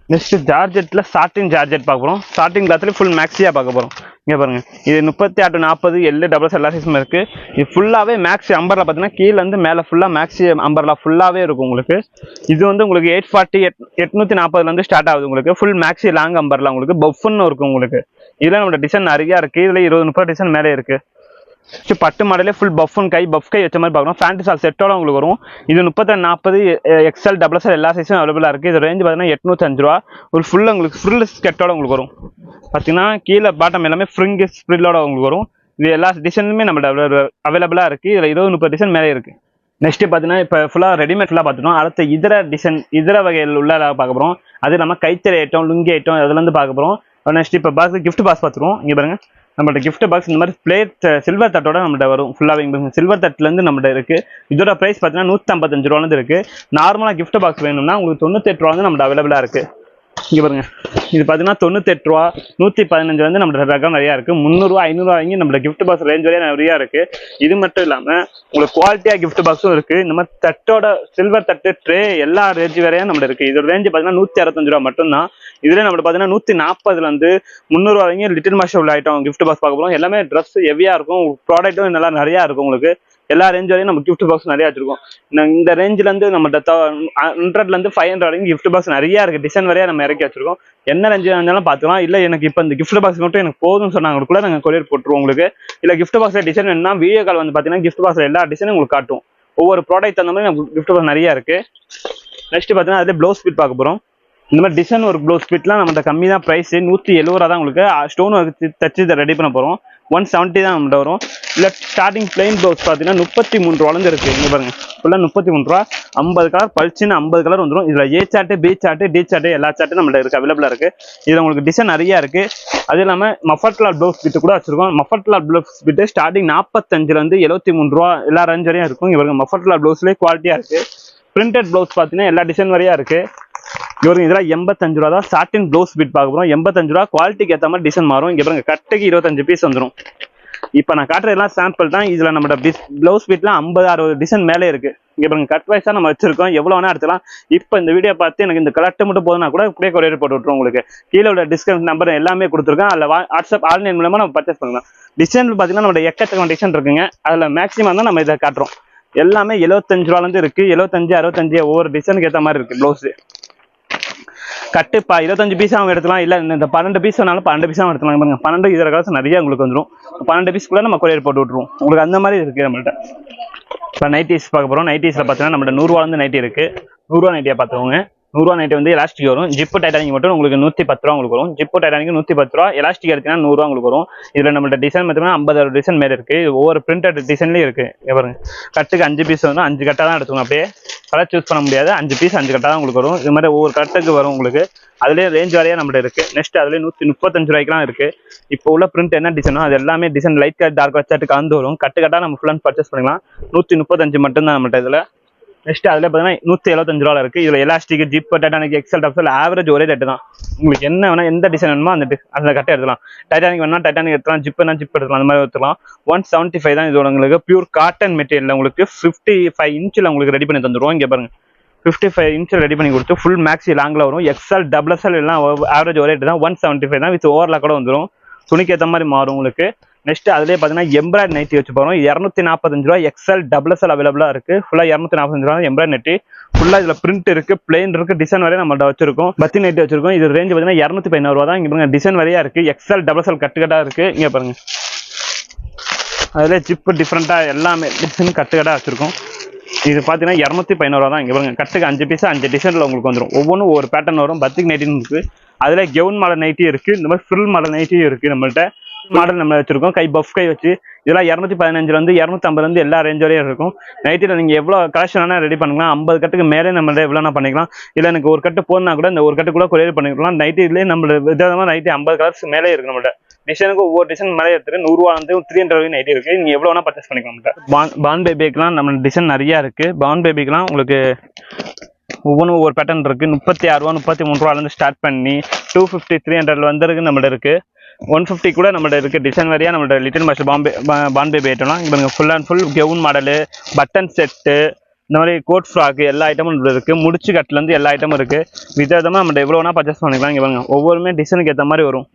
நெக்ஸ்ட் ஜார்ஜெட்டில் ஸ்டார்டிங் ஜார்ஜெட் பார்க்க போகிறோம் ஸ்டார்டிங் கிளாத்துலேயே ஃபுல் மேக்ஸியாக பார்க்க போகிறோம் இங்கே பாருங்கள் இது முப்பத்தி ஆட்டு நாற்பது எல்லு டபுள் எல்லா சைஸும் இருக்குது இது ஃபுல்லாகவே மேக்ஸி அம்பர்லா பார்த்தீங்கன்னா கீழேருந்து மேலே ஃபுல்லாக மேக்ஸி அம்பர்லா ஃபுல்லாகவே இருக்கும் உங்களுக்கு. இது வந்து உங்களுக்கு எயிட் ஃபார்ட்டி எட் எட்நூற்றி நாற்பதுலேருந்து ஸ்டார்ட் ஆகுது உங்களுக்கு. ஃபுல் மேக்ஸி லாங் அம்பரில் உங்களுக்கு. பஃப்னு இருக்கும் உங்களுக்கு. இதில் நம்மளோட டிசைன் நிறையா இருக்குது இதில் இருபது முப்பது டிசைன் மேலே இருக்குது ஸோ பட்டு மாடலே ஃபுல் பஃபன் கை பஃப் கை வச்ச மாதிரி பார்க்கணும். ஃபேண்டி சால் செட்டோட உங்களுக்கு வரும். இது முப்பத்தி நாற்பது எக்ஸ்எல் டபுள் எக்ஸ்எல் எல்லா சைஸும் அவைலபிளாக இருக்குது இது ரேஞ்ச் பார்த்தீங்கன்னா எட்நூத்தஞ்சு ரூபா. ஒரு ஃபுல் உங்களுக்கு ஃபுல் ஸ்கெட்டோட உங்களுக்கு வரும். பார்த்தீங்கன்னா கீழே பாட்டம் எல்லாமே ஃப்ரிங்கு ஸ்ப்ரில்லோட உங்களுக்கு வரும். இது எல்லா டிசைனுமே நம்மள்ட்ட அவைலபிளாக இருக்குது இதில் இருபது முப்பது டிசைன் மேலே இருக்குது நெக்ஸ்ட் பார்த்தீங்கன்னா இப்போ ஃபுல்லாக ரெடிமேட் ஃபுல்லாக பார்த்துட்டோம். அடுத்த இதர டிசைன் இதர வகையில் உள்ள பார்க்க போகிறோம் அது இல்லாமல் கைத்தறி ஐட்டம் லுங்கி ஐட்டம் அதுலேருந்து பார்க்க போகிறோம் நெக்ஸ்ட் இப்போ பாஸ் கிஃப்ட் பாஸ் பார்த்துருவோம். இங்கே பாருங்க. நம்மள்ட்ட கிஃப்ட் பாக்ஸ் இந்த மாதிரி பிளேட் சில்வர் தட்டோட நம்மள்ட்ட வரும். ஃபுல்லாகவே சில்வர் தட்டுலேருந்து நம்மள்ட்ட இருக்குது இதோட ப்ரைஸ் பார்த்தீங்கன்னா நூற்றம்பத்தஞ்சு ரூபாலேருந்து இருக்குது நார்மலாக கிஃப்ட் பாக்ஸ் வேணும்னா உங்களுக்கு தொண்ணூத்தெட்டு ரூபா வந்து நம்மள்ட்ட அவைலபிளாக இருக்குது இங்கே பாருங்க. இது பார்த்தீங்கன்னா தொண்ணூத்தெட்டு ரூபா நூற்றி பதினஞ்சு வந்து நம்மளோட ரகம் நிறையா இருக்குது முந்நூறுரூவா ஐநூறுரூவா வாங்கி நம்மளோட கிஃப்ட் பாக்ஸ் ரேஞ்ச் வரையா நிறையா இருக்குது இது மட்டும் இல்லாமல் உங்களுக்கு குவாலிட்டியாக கிஃப்ட் பாக்ஸும் இருக்குது இந்த மாதிரி தட்டோட சில்வர் தட்டு ட்ரே எல்லா ரேஞ்சு வரையும் நம்மளோட இருக்குது இதோட ரேஞ்சு பார்த்தீங்கன்னா நூற்றி அறுபத்தஞ்சு ரூபா மட்டும்தான். இதுல நம்ம பார்த்தீங்கன்னா நூற்றி நாற்பதுலேருந்து முந்நூறு வரைக்கும் லிட்டில் மாஸ்டர் உள்ள ஐட்டம் கிஃப்ட் பாக்ஸ் பார்க்க போகிறோம் எல்லாமே ட்ரெஸ் ஹெவியாக இருக்கும். ப்ராடக்ட்டும் நல்லா நிறையா இருக்கும் உங்களுக்கு. எல்லா ரேஞ்ச் வரையும் நம்ம கிஃப்ட் பாக்ஸ் நிறைய வச்சிருக்கோம். இந்த- ரேஞ்சில இருந்து நம்ம ஹண்ட்ரட்ல இருந்து ஃபைவ் ஹண்ட்ரட் வரைக்கும் கிஃப்ட் பாக்ஸ் நிறைய இருக்கு. டிசைன் வரையா நம்ம இறக்கி வச்சிருக்கோம். என்ன ரேஞ்ச் இருந்தாலும் பார்த்துக்கலாம். இல்ல எனக்கு இப்போ இந்த கிஃப்ட் பாக்ஸ் மட்டும் எனக்கு போதும்னு சொன்னாங்க கூட நாங்கள் கொரியர் போட்டுருவோம் உங்களுக்கு. இல்ல கிஃப்ட் பாக்ஸ்ல டிசைன் வேணும்னா வீடியோ கால் வந்து பார்த்தீங்கன்னா கிஃப்ட் பாக்ஸில் எல்லா டிசைனும் உங்களுக்கு காட்டும் ஒவ்வொரு ப்ராடக்ட் தகுந்த மாதிரி நம்ம கிஃப்ட் பாக்ஸ் நிறைய இருக்கு. நெக்ஸ்ட் பார்த்தீங்கன்னா அதில் ப்ளவுஸ் பீட் பார்க்க போறோம். இந்த மாதிரி டிசைன் ஒரு ப்ளவுஸ் பீட்லாம் நம்மகிட்ட கம்மி தான் ப்ரைஸ் நூற்றி எழுபது ரூபா தான் உங்களுக்கு ஸ்டோன் ஒர்க் தச்சு இதை ரெடி பண்ண போகிறோம் ஒன் செவன்ட்டி தான் நம்மகிட்ட வரும். இல்லை ஸ்டார்டிங் பிளைன் ப்ளவுஸ் பார்த்தீங்கன்னா முப்பத்தி மூணு ரூபாலேருந்து இருக்குது இங்கே பாருங்க. ஃபுல்லாக முப்பத்தி மூணு ரூபா. ஐம்பது கலர் பளிச்சுன்னு ஐம்பது கலர் வந்துடும் இதில் A chart B chart D chart எல்லா சார்ட்டும் நம்மள்ட்ட இருக்குது அவைலபிளாக இருக்குது இதில் உங்களுக்கு டிசைன் நிறையா இருக்குது அது இல்லாமல் மஃபட்லா ப்ளவுஸ் பிட்டு கூட வச்சிருக்கோம். மஃபட்லால் ப்ளவுஸ் பிட்டு ஸ்டார்டிங் நாற்பத்தஞ்சுலேருந்து எழுபத்தி மூணு ரூபா எல்லா ரேஞ்ச் வரையும் இருக்கும். இவங்க மஃபட்லால் ப்ளவுஸ்லேயே குவாலிட்டியாக இருக்குது பிரிண்டட் ப்ளவுஸ் பார்த்தீங்கன்னா எல்லா டிசைன் வரையா இருக்குது இவருக்கு இதெல்லாம் எண்பத்தஞ்சு ரூபா தான் சாட்டின் ப்ளவுஸ் பிட் பார்க்க போகிறோம் எண்பத்தஞ்சு ரூபா குவாலிட்டிக்கு ஏற்ற மாதிரி டிசைன் மாறும். இங்கே பாருங்க கட்டைக்கு இருபத்தஞ்சு பீஸ் வந்துடும் இப்போ நான் காட்டுற எல்லாம் சாம்பிள் தான். இதில் நம்மளோட ப்ளவுஸ் பிட்லாம் ஐம்பது அறுபது டிசைன் மேலே இருக்கு. இங்கே பாருங்க கட் வைஸாக நம்ம வச்சிருக்கோம். எவ்வளோ வேணா எடுத்துக்கலாம். இப்போ இந்த வீடியோ பார்த்து எனக்கு இந்த கலெக்ட் மட்டும் போதுனா கூட இப்படியே கொரியர் போட்டு விட்ருவோம் உங்களுக்கு. கீழே உள்ள டிஸ்கவுண்ட் நம்பர் எல்லாமே கொடுத்துருக்கேன். அதில் வாட்ஸ்அப் ஆன்லைன் மூலமா நம்ம பர்ச்சேஸ் பண்ணலாம். டிசைன் பார்த்தீங்கன்னா நம்மளோட எக்கச்சக்கம் டிசைன் இருக்குங்க. அதில் மேக்ஸிமம் தான் நம்ம இதை காட்டுறோம். எல்லாமே எழுபத்தஞ்சு ரூபாலேருந்து இருக்கு. எழுபத்தஞ்சு அறுபத்தஞ்சு ஒவ்வொரு டிசைனுக்கு ஏற்ற மாதிரி இருக்கு ப்ளவுஸ் கட்டு இப்போ இருபத்தஞ்சு பீஸ் அவங்க எடுத்துலாம். இல்ல இந்த- பன்னெண்டு பீஸ் வேணாலும் பன்னெண்டு பீஸ் எடுத்துலாம். பாருங்க பன்னெண்டு இதர காசு நிறைய உங்களுக்கு வந்துடும் பன்னெண்டு பீஸ்க்குள்ள நம்ம கொரியர் போட்டு விட்டுருவோம். உங்களுக்கு அந்த மாதிரி இருக்கு நம்மள்ட்ட. இப்போ நைட்டிஸ் பார்க்க போகிறோம் நைட்டிஸில் பார்த்தீங்கன்னா நம்மள்ட்ட நூறுரூவாலேருந்து நைட்டி இருக்குது நூறுரூவா நைட்டியாக பார்த்துக்கோங்க நூறுரூவா நைட்டு வந்து எலாஸ்டிக் வரும். ஜிப்பு டைட்டானிக் மட்டும் உங்களுக்கு நூற்றி பத்து ரூபா உங்களுக்கு வரும். ஜிப்பு டைட்டானிக் நூற்றி பத்து ரூபா. எலாஸ்டிக் எடுத்தீங்கன்னா நூறுரூவா உங்களுக்கு வரும். இதில் நம்மள்ட்ட டிசைன் பார்த்தீங்கன்னா ஐம்பது டிசைன் மேலே இருக்குது ஒவ்வொரு பிரிண்டட் டிசைன்லேயும் இருக்குது இங்க பாருங்க. கட்டுக்கு அஞ்சு பீஸ் வந்து அஞ்சு கட்டாக தான் எடுத்துக்கணும். அப்படியே கலர் சூஸ் பண்ண முடியாது. அஞ்சு பீஸ் அஞ்சு கட்டாக தான் உங்களுக்கு வரும். இது மாதிரி ஒவ்வொரு கட்டுக்கு வரும் உங்களுக்கு. அதுலேயே ரேஞ்ச் வரையாக நம்மள்ட்ட இருக்குது நெக்ஸ்ட் அதுலேயே நூற்றி முப்பத்தஞ்சு ரூபாய்க்குலாம் இருக்குது இப்போ உள்ள பிரிண்ட் என்ன டிசைனோ அது எல்லாமே டிசைன் லைட் கலர் டார்க் வச்சாட்டு கலந்து வரும். கட்டு கட்டாக நம்ம ஃபுல் அண்ட் பர்ச்சேஸ் பண்ணிக்கலாம். நூற்றி முப்பத்தஞ்சு மட்டும்தான் நம்மள்ட்ட இதில். நெக்ஸ்ட் அதில் பார்த்தீங்கன்னா நூற்றி எழுபத்தஞ்சு ரூபா இருக்குது இதில் எலாஸ்டிக் ஜிப் டைட்டானிக் எக்ஸல் டப்ஸில் ஆவரேஜ் ஒரே ரேட்டு தான். உங்களுக்கு என்ன வேணால் எந்த டிசைன் வேணுமோ அந்த di- அந்த கட்டை எடுத்துக்கலாம். டைட்டானிக் வேணால் டைட்டானிக் எடுத்துலாம் ஜிப் வேணால் ஜிப் எடுத்துக்கலாம். அந்த மாதிரி எடுத்துக்கலாம். ஒன் செவன்ட்டி ஃபைவ் தான் இது உங்களுக்கு பியூர் காட்டன் மெட்டீரியல் உங்களுக்கு ஃபிஃப்டி ஃபைவ் இன்ச்சில் உங்களுக்கு ரெடி பண்ணி தந்துடுவோம் இங்கே பாருங்கள் ஃபிஃப்டி ஃபைவ் இன்ச்சில் ரெடி பண்ணி கொடுத்து ஃபுல் மேக்ஸி லாங்கில் வரும். எக்ஸ்எல் டபுள் எஸ்எல் எல்லாம் ஆவரேஜ் ஒரே ரேட்டு தான். ஒன் செவன்ட்டி ஃபைவ் தான். வித் ஓவரில் கூட வந்துடும் துணிக்கு ஏற்ற மாதிரி மாறும் உங்களுக்கு. நெக்ஸ்ட் அதுலேயே பார்த்தீங்கன்னா எம்ப்ராய்ட் நைட்டி வச்சு போகிறோம் இரநூத்தி நாற்பத்தஞ்சு ரூபா எக்ஸ்எல் டபுள் எக்ஸல் அவைலபிளாக இருக்குது ஃபுல்லாக இரநூத்தி நாற்பத்தஞ்சு ரூபா எம்ப்ராய்ட் நெட்டி ஃபுல்லாக இதில் பிரிண்ட் இருக்குது பிளேன் இருக்குது டிசைன் வரையும் நம்மள்ட்ட வச்சிருக்கோம். பத்தி நைட்டி வச்சிருக்கோம். இது ரேஞ்ச் பார்த்தீங்கன்னா இரநூத்தி பதினோரு ரூபா தான். இங்கே பாருங்க டிசைன் வரையா இருக்குது எக்ஸ்எல் டபுள் எக்ஸல் கட்டுக்கட்டாக இருக்குது இங்கே பாருங்க. அதில் ஜிப்பு டிஃப்ரெண்ட்டாக எல்லாமே டிசைன் கட்டுக்கட்டாக வச்சுருக்கோம். இது பார்த்தீங்கன்னா இரநூத்தி பதினோரு தான். இங்கே பாருங்க கட்டுக்கு அஞ்சு பீஸ் அஞ்சு டிசைனில் உங்களுக்கு வந்துடும் ஒவ்வொன்றும் ஒவ்வொரு பேட்டர்ன் வரும். பத்திக் நைட்டின்னு இருக்குது அதில் கெவுன் மாடல் நைட்டியும் இருக்குது இந்த மாதிரி ஃபில் மாடல் நைட்டியும் இருக்குது நம்மள்ட்ட. மாடல் நம்ம வச்சிருக்கோம். கை பஃப் கை வச்சு இதெல்லாம் இரநூத்தி பதினஞ்சுலேருந்து இரநூத்தம்பதுலேருந்து எல்லா ரேஞ்ச் வரையும் இருக்கும். நைட்டில் நீங்கள் எவ்வளோ கலெக்ஷன் வேணால் ரெடி பண்ணிக்கலாம். ஐம்பது கட்டுக்கு மேலே நம்ம எவ்வளோனா பண்ணிக்கலாம். இல்லை எனக்கு ஒரு கட்டு போனா கூட இந்த ஒரு கட்டு கூட கொரியர் பண்ணிக்கலாம் நைட்டிலேயே நம்மளோட விதமாக நைட்டி ஐம்பது கலர்ஸ் மேலே இருக்கு நம்மள்ட்ட டிசைனுக்கு ஒவ்வொரு டிசைன் மேலே எடுத்துட்டு நூறுரூவா வந்து த்ரீ ஹண்ட்ரட் வரைக்கும் நைட்டி இருக்குது நீங்கள் எவ்வளோ வேணால் பர்ச்சேஸ் பண்ணிக்கலாம் பான் பான் பேபிக்கெலாம் நம்ம டிசைன் நிறையா இருக்குது பான் பேபிக்கெலாம் உங்களுக்கு ஒவ்வொன்றும் ஒவ்வொரு பேட்டர்ன் இருக்குது முப்பத்தி ஆறு ரூபா முப்பத்தி மூணு ரூபாலேருந்து ஸ்டார்ட் பண்ணி டூ ஃபிஃப்டி த்ரீ ஹண்ட்ரட் வந்துருக்கு நம்மள்ட்ட இருக்குது ஒன் ஃபிஃப்டி கூட நம்மள்ட்ட இருக்குது டிசைன் வரையாக நம்மள்ட்ட little master Bombay Bombay Bon baby full and full gown model button set இந்த மாதிரி கோட் ஃப்ராக் எல்லா ஐட்டமும் இருக்குது முடிச்சு கட்டிலேருந்து எல்லா ஐட்டமும் இருக்குது விதவிதமாக நம்மள்ட்ட எவ்வளோனா பர்ச்சேஸ் பண்ணிக்கலாம். இங்கே பாருங்க ஒவ்வொருமே டிசைனுக்கு ஏற்ற மாதிரி வரும்.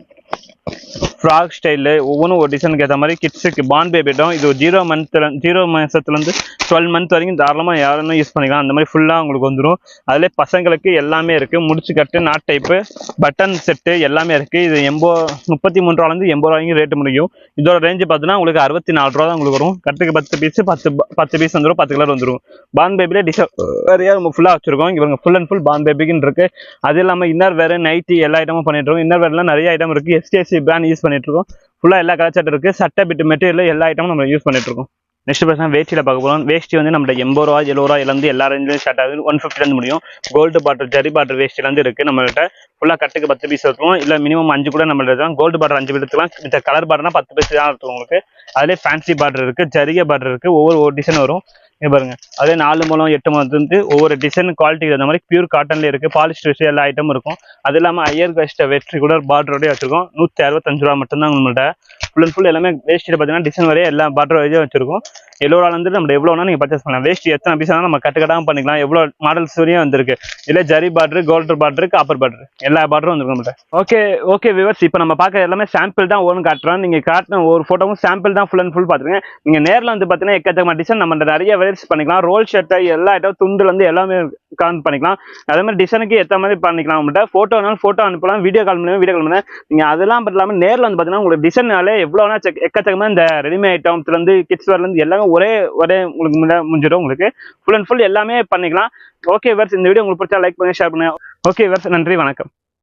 ஃப்ராக் ஸ்டைலு ஒவ்வொன்றும் ஒரு டிசைனுக்கு ஏற்ற மாதிரி கிட்ஸுக்கு பான் பேபிட்டும் இது ஜீரோ மந்த்தில் ஜீரோ மாதத்துலேருந்து டுவெல் மந்த் வரைக்கும் தாராளமாக யாருன்னு யூஸ் பண்ணிக்கலாம். அந்த மாதிரி ஃபுல்லாக உங்களுக்கு வந்துடும் அதிலே பசங்களுக்கு எல்லாமே இருக்குது முடிச்சு கட்டு நாட் டைப்பு பட்டன் செட்டு எல்லாமே இருக்குது இது எண்போ முப்பத்தி மூணு ரூபாலேருந்து எண்பது ரூபாய்க்கு ரேட்டு முடியும். இதோட ரேஞ்சு பார்த்தீங்கன்னா உங்களுக்கு அறுபத்தி நாலு ரூபா தான் உங்களுக்கு வரும். கட்டுக்கு பத்து பீஸ் பத்து பத்து பீஸ் வந்துடும் பத்து கலர் வந்துடும் பான் பேபிலே டிசைன் வேறையாக நம்ம ஃபுல்லாக வச்சுருக்கோம். இவங்க ஃபுல் அண்ட் ஃபுல் பான் பேபிக்குன்னு இருக்குது அது இல்லாமல் இன்னர் வேறு நைட்டி எல்லா ஐட்டமும் பண்ணிட்டு இருக்கோம். இன்னர் வேறுலாம் நிறைய ஐட்டம் இருக்குது எஸ்டிஎஸ்சி பிராண்ட் யூஸ் பண்ணிட்டு இருக்கோம் ஃபுல்லாக எல்லா கலர் சட்டை இருக்குது சட்டை பிட்டு மெட்டீரியல் எல்லா ஐட்டமும் நம்ம யூஸ் பண்ணிட்டு இருக்கோம் நெக்ஸ்ட் பர்சன் வேஷ்டியில் பார்க்க போகிறோம் வேஷ்டி வந்து நம்ம எண்பது ரூபா எழுபது ரூபாயிலேருந்து எல்லா ரேஞ்சிலும் ஸ்டார்ட் ஆகுது. ஒன் ஃபிஃப்டிலேருந்து முடியும். கோல்டு பாட்டர் ஜரி பாட்டர் வேஷ்டிலேருந்து இருக்குது நம்மள்ட்ட ஃபுல்லாக கட்டுக்கு பத்து பீஸ் இருக்கும் இல்லை மினிமம் அஞ்சு கூட நம்மள்ட்ட தான் கோல்டு பாட்டர் அஞ்சு பீஸ் எடுத்துக்கலாம். இந்த கலர் பாட்டர்னா பத்து பீஸ் தான் இருக்கும் உங்களுக்கு. அதிலே ஃபேன்சி பாட்டர் இருக்குது ஜரிகை பாட்டர் இருக்குது ஒவ்வொரு ஒரு டிசைன் வரும். பாருங்க. அதே நாலு மூலம் எட்டு மூலம் வந்து ஒவ்வொரு டிசைன் குவாலிட்டி அந்த மாதிரி பியூர் காட்டன்ல இருக்கு. பாலிஸ்டர் எல்லா ஐட்டமும் இருக்கும். அது இல்லாம ஐயர் கஸ்ட வெற்றி கூட பார்டரோடய வச்சிருக்கோம். நூத்தி அறுபத்தஞ்சு ரூபா மட்டும்தான் நம்மள்ட்ட ஃபுல் அண்ட் ஃபுல் எல்லாமே வேஸ்ட்டில் பார்த்தீங்கன்னா டிசைன் வரைய எல்லா பார்டர் வரையும் வச்சிருக்கோம். எவ்வளோ வந்து நம்ம எவ்வளோ வேணா நீங்கள் பர்ச்சேஸ் பண்ணலாம். வேஸ்ட் எத்தனை பீஸ் வேணா நம்ம கட்டுக்கட்டாம பண்ணிக்கலாம். எவ்வளோ மாடல்ஸ் வரையும் வந்திருக்கு. இல்ல ஜரி பாட்ரு கோல்டர் பாட்ரு காப்பர் பாட்ரு எல்லா பாட்ரும் வந்துருக்கு நம்மள்ட்ட. ஓகே ஓகே விவர்ஸ் இப்போ நம்ம பார்க்க எல்லாமே சாம்பிள் தான் ஒன்று காட்டுறோம். நீங்க காட்டின ஒரு ஃபோட்டோவும் சாம்பிள் தான் ஃபுல் அண்ட் ஃபுல் பார்த்துருங்க நீங்கள் நேரில் வந்து பார்த்தீங்கன்னா எக்கச்சக்கமான டிசைன் நம்ம நிறைய வெரைட்டிஸ் பண்ணிக்கலாம். ரோல் ஷர்ட்டை எல்லா ஐட்டம் துண்டுலேருந்து எல்லாமே கான் பண்ணிக்கலாம். அதே மாதிரி டிசைனுக்கு ஏற்ற மாதிரி பண்ணிக்கலாம் நம்மகிட்ட ஃபோட்டோனாலும் ஃபோட்டோ அனுப்பலாம். வீடியோ கால் பண்ணி வீடியோ கால் பண்ண நீங்கள் அதெல்லாம் இல்லாமல் நேரில் வந்து பார்த்தீங்கன்னா உங்களுக்கு டிசைனாலே எவ்வளோ வேணா செக் எக்கச்சக்கமா இந்த ரெடிமேட் ஐட்டம்ஸ்லேருந்து கிட்ஸ் வேர்லேருந்து எல்லாமே ஒரே ஒரே உங்களுக்கு முன்ன- முடிஞ்சிடும் உங்களுக்கு. ஃபுல் அண்ட் ஃபுல் எல்லாமே பண்ணிக்கலாம். ஓகே வேர்ஸ் இந்த வீடியோ உங்களுக்கு பிடிச்சா லைக் பண்ணுங்க ஷேர் பண்ணுங்க. ஓகே வேர்ஸ் நன்றி வணக்கம்.